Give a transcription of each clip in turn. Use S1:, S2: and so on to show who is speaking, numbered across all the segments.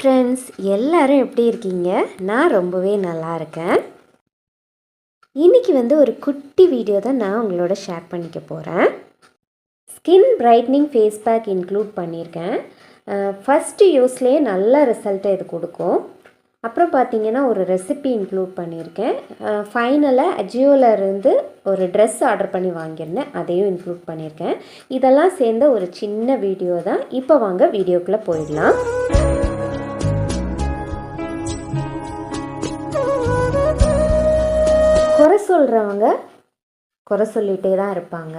S1: Friends எல்லாரும் எப்படி இருக்கீங்க? நான் ரொம்பவே நல்லா இருக்கேன். இன்றைக்கி வந்து ஒரு குட்டி வீடியோ தான் நான் உங்களோட ஷேர் பண்ணிக்க போகிறேன் skin brightening face pack include பண்ணியிருக்கேன். ஃபஸ்ட்டு யூஸ்லேயே நல்ல ரிசல்ட்டை இது கொடுக்கும். அப்புறம் பார்த்தீங்கன்னா ஒரு ரெசிபி இன்க்ளூட் பண்ணியிருக்கேன். ஃபைனலாக அஜியோவில் இருந்து ஒரு ட்ரெஸ் ஆர்டர் பண்ணி வாங்கியிருந்தேன். அதையும் இன்க்ளூட் பண்ணியிருக்கேன். இதெல்லாம் சேர்ந்த ஒரு சின்ன வீடியோ தான். இப்போ வாங்க வீடியோக்குள்ளே போயிடலாம். சொல்கிறவங்க குறை சொல்லிகிட்டே தான் இருப்பாங்க.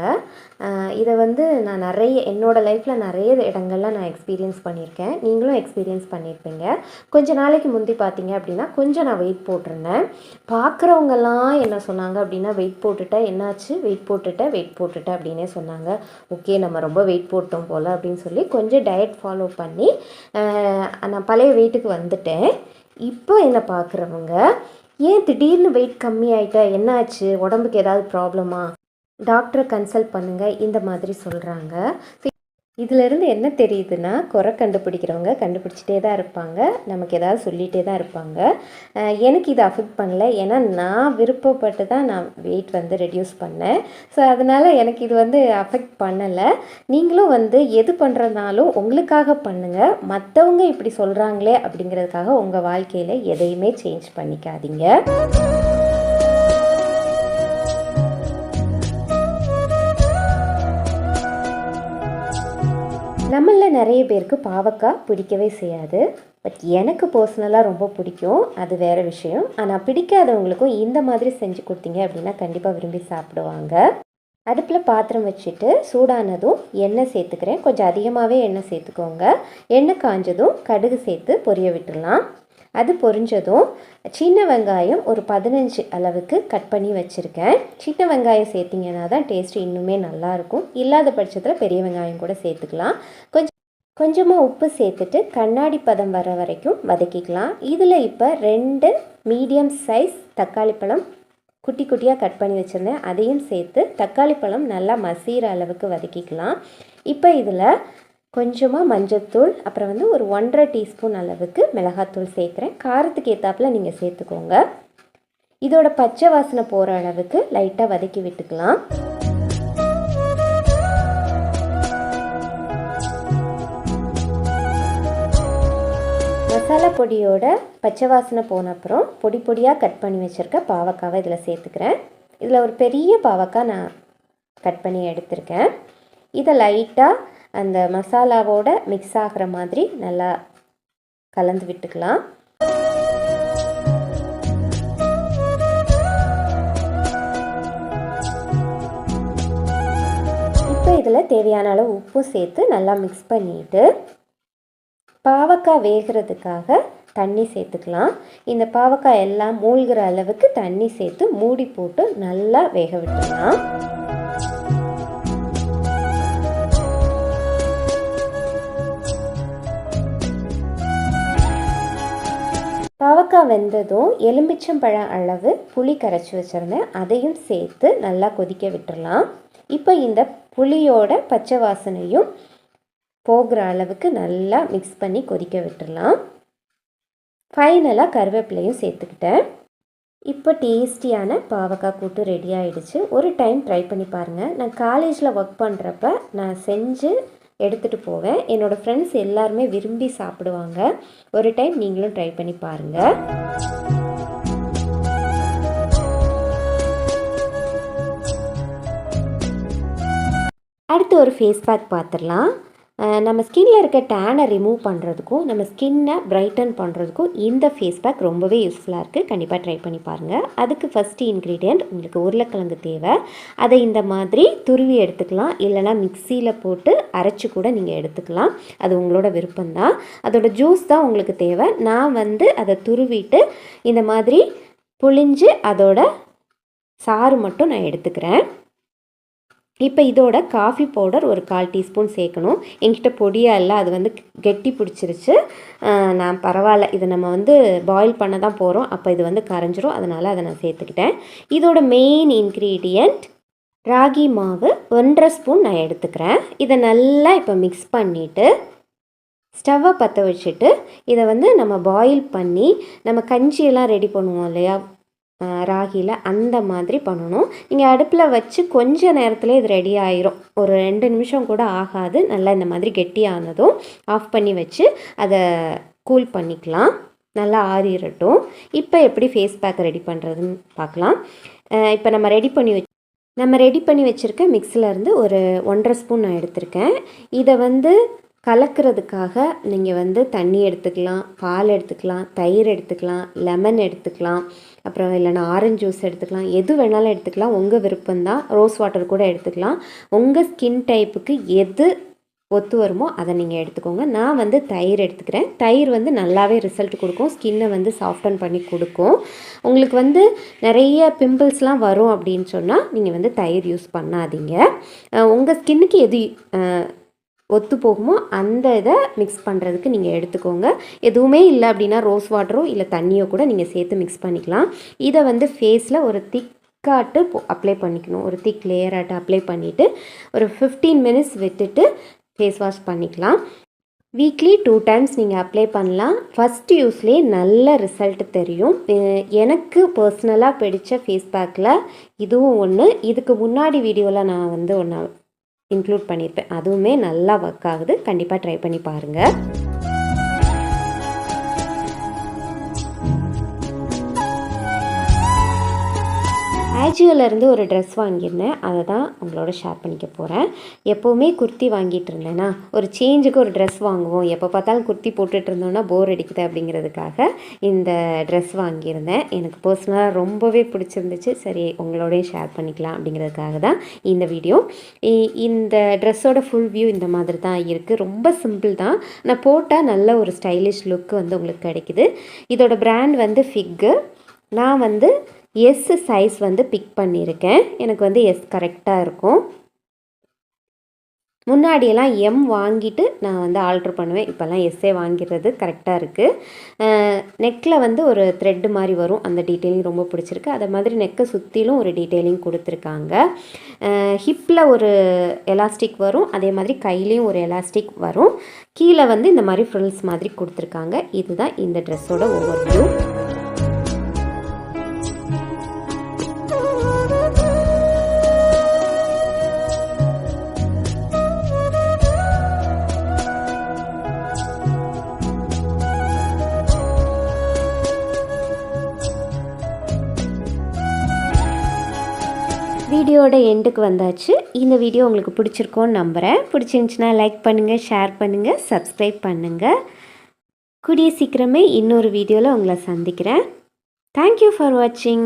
S1: இதை வந்து நான் நிறைய என்னோடய லைஃப்பில் நிறைய இடங்கள்ல நான் எக்ஸ்பீரியன்ஸ் பண்ணியிருக்கேன். நீங்களும் எக்ஸ்பீரியன்ஸ் பண்ணியிருப்பீங்க. கொஞ்ச நாளைக்கு முந்தி பார்த்தீங்க அப்படின்னா கொஞ்சம் நான் வெயிட் போட்டிருந்தேன். பார்க்குறவங்கெல்லாம் என்ன சொன்னாங்க அப்படின்னா வெயிட் போட்டுட்டேன் என்னாச்சு? வெயிட் போட்டுட்டேன் வெயிட் போட்டுட்டேன் அப்படின்னே சொன்னாங்க. ஓகே நம்ம ரொம்ப வெயிட் போட்டோம் போல் அப்படின்னு சொல்லி கொஞ்சம் டயட் ஃபாலோ பண்ணி நான் பழைய வெயிட்டுக்கு வந்துட்டேன். இப்போ என்னை பார்க்குறவங்க ஏன் திடீர்னு வெயிட் கம்மியாயிட்ட? என்னாச்சு? உடம்புக்கு ஏதாவது ப்ராப்ளமா டாக்டரை கன்சல்ட் பண்ணுங்க. இந்த மாதிரி சொல்கிறாங்க இதிலிருந்து என்ன தெரியுதுன்னா குறை கண்டுபிடிக்கிறவங்க கண்டுபிடிச்சிட்டே தான் இருப்பாங்க. நமக்கு ஏதாவது சொல்லிகிட்டே தான் இருப்பாங்க. எனக்கு இது அஃபெக்ட் பண்ணல. ஏன்னா நான் விருப்பப்பட்டு தான் நான் வெயிட் வந்து ரெடியூஸ் பண்ணேன். ஸோ அதனால் எனக்கு இது வந்து அஃபெக்ட் பண்ணலை. நீங்களும் வந்து எது பண்ணுறதுனாலும் உங்களுக்காக பண்ணுங்கள் மற்றவங்க இப்படி சொல்கிறாங்களே அப்படிங்கிறதுக்காக உங்கள் வாழ்க்கையில் எதையுமே சேஞ்ச் பண்ணிக்காதீங்க. நம்மளில் நிறைய பேருக்கு பாவக்காய் பிடிக்கவே செய்யாது. பட் எனக்கு பர்சனலாக ரொம்ப பிடிக்கும். அது வேறு விஷயம். ஆனால் பிடிக்காதவங்களுக்கும் இந்த மாதிரி செஞ்சு கொடுத்தீங்க அப்படின்னா கண்டிப்பாக விரும்பி சாப்பிடுவாங்க. அடுப்பில் பாத்திரம் வச்சுட்டு சூடானதும் எண்ணெய் சேர்த்துக்கிறேன். கொஞ்சம் அதிகமாகவே எண்ணெய் சேர்த்துக்கோங்க. எண்ணெய் காஞ்சதும் கடுகு சேர்த்து பொரிய விட்டுடலாம். அது பொரிஞ்சதும் சின்ன வெங்காயம் ஒரு பதினஞ்சு அளவுக்கு கட் பண்ணி வச்சுருக்கேன். சின்ன வெங்காயம் சேர்த்திங்கன்னா தான் டேஸ்ட் இன்னுமே நல்லாயிருக்கும் இல்லாத பட்சத்தில் பெரிய வெங்காயம் கூட சேர்த்துக்கலாம். கொஞ்சம் கொஞ்சமாக உப்பு சேர்த்துட்டு கண்ணாடி பதம் வர வரைக்கும் வதக்கிக்கலாம். இதில் இப்போ ரெண்டு மீடியம் சைஸ் தக்காளி பழம் குட்டி குட்டியாக கட் பண்ணி வச்சுருந்தேன். அதையும் சேர்த்து தக்காளி பழம் நல்லா மசீர அளவுக்கு வதக்கிக்கலாம். இப்போ இதில் கொஞ்சமாக மஞ்சத்தூள் அப்புறம் வந்து ஒரு ஒன்றரை டீஸ்பூன் அளவுக்கு மிளகாத்தூள் சேர்க்குறேன். காரத்துக்கு ஏற்றாப்புல நீங்கள் சேர்த்துக்கோங்க. இதோட பச்சை வாசனை போகிற அளவுக்கு லைட்டாக வதக்கி விட்டுக்கலாம். மசாலா பொடியோட பச்சை வாசனை போன அப்புறம் பொடி பொடியாக கட் பண்ணி வச்சுருக்க பாவக்காவை இதில் சேர்த்துக்கிறேன். இதில் ஒரு பெரிய பாவக்காய் நான் கட் பண்ணி எடுத்திருக்கேன். இதை லைட்டாக அந்த மசாலாவோட மிக்ஸ் ஆகிற மாதிரி நல்லா கலந்து விட்டுக்கலாம். இப்போ இதில் தேவையான அளவு உப்பும் சேர்த்து நல்லா மிக்ஸ் பண்ணிவிட்டு பாவக்காய் வேகிறதுக்காக தண்ணி சேர்த்துக்கலாம். இந்த பாவக்காய் எல்லாம் மூழ்கிற அளவுக்கு தண்ணி சேர்த்து மூடி போட்டு நல்லா வேக விட்டுடலாம். பாவக்காய் வெந்ததும் எலும்பிச்சம்பழம் அளவு புளி கரைச்சி வச்சுருந்தேன். அதையும் சேர்த்து நல்லா கொதிக்க விட்டுடலாம் இப்போ இந்த புளியோட பச்சை வாசனையும் போகிற அளவுக்கு நல்லா மிக்ஸ் பண்ணி கொதிக்க விட்டுடலாம் ஃபைனலாக கருவேப்பிலையும் சேர்த்துக்கிட்டேன். இப்போ டேஸ்டியான பாவக்காய் கூட்டு ரெடி ஆகிடுச்சு ஒரு டைம் ட்ரை பண்ணி பாருங்கள் நான் காலேஜில் ஒர்க் பண்ணுறப்ப நான் செஞ்சு எடுத்துகிட்டு போவேன். என்னோடய ஃப்ரெண்ட்ஸ் எல்லாருமே விரும்பி சாப்பிடுவாங்க. ஒரு டைம் நீங்களும் ட்ரை பண்ணி பாருங்கள் அடுத்து ஒரு ஃபேஸ் பேக் பார்த்துடலாம் நம்ம ஸ்கின்ல இருக்க டேனை ரிமூவ் பண்ணுறதுக்கும் நம்ம ஸ்கின்னை பிரைட்டன் பண்ணுறதுக்கும் இந்த ஃபேஸ் பேக் ரொம்பவே யூஸ்ஃபுல்லாக இருக்குது கண்டிப்பாக ட்ரை பண்ணி பாருங்கள் அதுக்கு ஃபஸ்ட்டு இன்க்ரீடியண்ட் உங்களுக்கு உருளைக்கிழங்கு தேவை. அதை இந்த மாதிரி துருவி எடுத்துக்கலாம். இல்லைனா மிக்சியில் போட்டு அரைச்சி கூட நீங்கள் எடுத்துக்கலாம். அது உங்களோட விருப்பம்தான். அதோட ஜூஸ் தான் உங்களுக்கு தேவை. நான் வந்து அதை துருவிட்டு இந்த மாதிரி புழிஞ்சு அதோட சாறு மட்டும் நான் எடுத்துக்கிறேன். இப்போ இதோட காஃபி பவுடர் ஒரு கால் டீஸ்பூன் சேர்க்கணும். என்கிட்ட பொடியாக இல்லை அது வந்து கெட்டி பிடிச்சிருச்சு. நான் பரவாயில்ல இதை நம்ம வந்து பாயில் பண்ண தான் போகிறோம் அப்போ இது வந்து கரைஞ்சிரும் அதனால் அதை நான் சேர்த்துக்கிட்டேன். இதோட மெயின் இன்க்ரீடியண்ட் ராகி மாவு ஒன்றரை ஸ்பூன் நான் எடுத்துக்கிறேன். இதை நல்லா இப்போ மிக்ஸ் பண்ணிவிட்டு ஸ்டவ்வை பற்ற வச்சுட்டு இதை வந்து நம்ம பாயில் பண்ணி நம்ம கஞ்சியெல்லாம் ரெடி பண்ணுவோம் இல்லையா? ராகியில் அந்த மாதிரி பண்ணணும். நீங்கள் அடுப்பில் வச்சு கொஞ்ச நேரத்தில் இது ரெடி ஆயிரும். ஒரு ரெண்டு நிமிஷம் கூட ஆகாது. நல்லா இந்த மாதிரி கெட்டியானதும் ஆஃப் பண்ணி வச்சு அதை கூல் பண்ணிக்கலாம். நல்லா ஆறிடட்டும் இப்போ எப்படி ஃபேஸ் பேக் ரெடி பண்ணுறதுன்னு பார்க்கலாம் இப்போ நம்ம ரெடி பண்ணி வச்சு நம்ம ரெடி பண்ணி வச்சுருக்க மிக்ஸிலேருந்து ஒரு ஒன்றரை ஸ்பூன் நான் எடுத்திருக்கேன். இதை வந்து கலக்கிறதுக்காக நீங்கள் வந்து தண்ணி எடுத்துக்கலாம் பால் எடுத்துக்கலாம் தயிர் எடுத்துக்கலாம் லெமன் எடுத்துக்கலாம். அப்புறம் இல்லைன்னா ஆரஞ்சு ஜூஸ் எடுத்துக்கலாம். எது வேணாலும் எடுத்துக்கலாம். உங்கள் விருப்பம்தான். ரோஸ் வாட்டர் கூட எடுத்துக்கலாம். உங்கள் ஸ்கின் டைப்புக்கு எது ஒத்து வருமோ அதை நீங்கள் எடுத்துக்கோங்க. நான் வந்து தயிர் எடுத்துக்கிறேன். தயிர் வந்து நல்லாவே ரிசல்ட் கொடுக்கும். ஸ்கின்னை வந்து சாஃப்டன் பண்ணி கொடுக்கும். உங்களுக்கு வந்து நிறைய பிம்பிள்ஸ்லாம் வரும் அப்படின்னு சொன்னால் நீங்கள் வந்து தயிர் யூஸ் பண்ணாதீங்க. உங்கள் ஸ்கின்னுக்கு எது ஒத்து போகுமோ அந்த இதை மிக்ஸ் பண்ணுறதுக்கு நீங்கள் எடுத்துக்கோங்க. எதுவுமே இல்லை அப்படின்னா ரோஸ் வாட்டரோ இல்லை தண்ணியோ கூட நீங்கள் சேர்த்து மிக்ஸ் பண்ணிக்கலாம். இதை வந்து ஃபேஸில் ஒரு திக்காட்டு அப்ளை பண்ணிக்கணும். ஒரு திக் லேயராட்டு அப்ளை பண்ணிவிட்டு ஒரு ஃபிஃப்டீன் மினிட்ஸ் விட்டுட்டு ஃபேஸ் வாஷ் பண்ணிக்கலாம். வீக்லி டூ டைம்ஸ் நீங்கள் அப்ளை பண்ணலாம். ஃபஸ்ட் யூஸ்லேயே நல்ல ரிசல்ட் தெரியும். எனக்கு பர்சனலாக பிடிச்ச ஃபேஸ் பேக்கில் இதுவும் ஒன்று இதுக்கு முன்னாடி வீடியோவில் நான் வந்து ஒன்று இன்க்ளூட் பண்ணியிருப்பேன். அதுவுமே நல்லா ஒர்க் ஆகுது. கண்டிப்பாக ட்ரை பண்ணி பாருங்கள் ஆஜியோலேருந்து ஒரு ட்ரெஸ் வாங்கியிருந்தேன். அதை தான் உங்களோட ஷேர் பண்ணிக்க போகிறேன் எப்போவுமே குர்த்தி வாங்கிட்டு இருந்தேன்னா ஒரு சேஞ்சுக்கு ஒரு ட்ரெஸ் வாங்குவோம். எப்போ பார்த்தாலும் குர்த்தி போட்டுட்டு இருந்தோம்னா போர் அடிக்குது அப்படிங்கிறதுக்காக இந்த ட்ரெஸ் வாங்கியிருந்தேன். எனக்கு பர்சனலாக ரொம்பவே பிடிச்சிருந்துச்சு. சரி உங்களோடய ஷேர் பண்ணிக்கலாம் அப்படிங்கிறதுக்காக தான் இந்த வீடியோ இ- இந்த ட்ரெஸ்ஸோட ஃபுல் வியூ இந்த மாதிரி தான் இருக்குது ரொம்ப சிம்பிள் தான். நான் போட்டால் நல்ல ஒரு ஸ்டைலிஷ் லுக் வந்து உங்களுக்கு கிடைக்குது. இதோட பிராண்ட் வந்து ஃபிக்கு நான் வந்து எஸ் சைஸ் வந்து பிக் பண்ணியிருக்கேன் எனக்கு வந்து எஸ் கரெக்டாக இருக்கும். முன்னாடியெல்லாம் எம் வாங்கிட்டு நான் வந்து ஆல்ட்ரு பண்ணுவேன். இப்போல்லாம் எஸ்ஸே வாங்கிடுறது கரெக்டாக இருக்குது நெக்கில் வந்து ஒரு த்ரெட்டு மாதிரி வரும். அந்த டீட்டெயிலிங் ரொம்ப பிடிச்சிருக்கு. அதை மாதிரி நெக்கை சுற்றிலும் ஒரு டீட்டெயிலிங் கொடுத்துருக்காங்க. ஹிப்பில் ஒரு எலாஸ்டிக் வரும். அதே மாதிரி கையிலையும் ஒரு எலாஸ்டிக் வரும். கீழே வந்து இந்த மாதிரி ஃப்ரில்ஸ் மாதிரி கொடுத்துருக்காங்க. இதுதான் இந்த ட்ரெஸ்ஸோட ஓவர் வியூ வீடியோட எண்டுக்கு வந்தாச்சு. இந்த வீடியோ உங்களுக்கு பிடிச்சிருக்கோன்னு நம்புகிறேன் பிடிச்சிருந்துச்சுன்னா லைக் பண்ணுங்கள் ஷேர் பண்ணுங்கள் சப்ஸ்கிரைப் பண்ணுங்கள் கூடிய சீக்கிரமே இன்னொரு வீடியோவில் உங்களை சந்திக்கிறேன். தேங்க்யூ ஃபார் வாட்சிங்